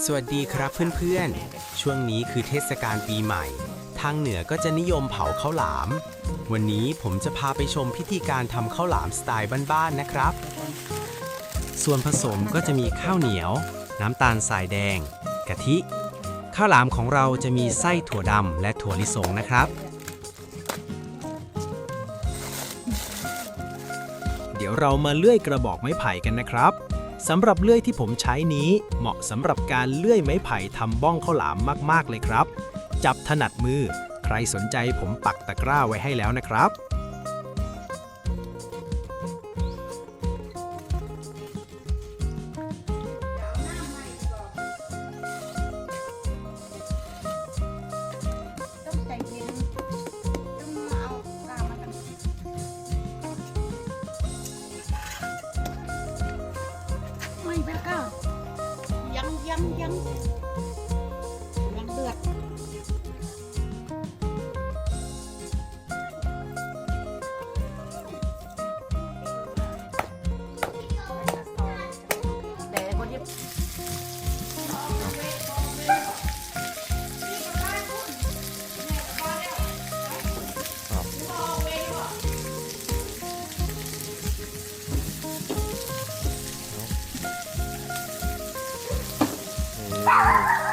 สวัสดีครับเพื่อนๆ ช่วงนี้คือเทศกาลปีใหม่ ทางเหนือก็จะนิยมเผาข้าวหลาม วันนี้ผมจะพาไปชมพิธีการทำข้าวหลามสไตล์บ้านๆนะครับ ส่วนผสมก็จะมีข้าวเหนียว น้ำตาลทรายแดง กะทิ ข้าวหลามของเราจะมีไส้ถั่วดำและถั่วลิสงนะครับ เดี๋ยวเรามาเลื่อยกระบอกไม้ไผ่กันนะครับ สำหรับเลื่อยที่ผมใช้นี้ เหมาะสำหรับการเลื่อยไม้ไผ่ทำบ้องข้าวหลามมาก ๆ เลยครับ จับถนัดมือ ใครสนใจผมปักตะกร้าไว้ให้แล้วนะครับ ไม่เป็นก้ายังยังยังยัง 大 王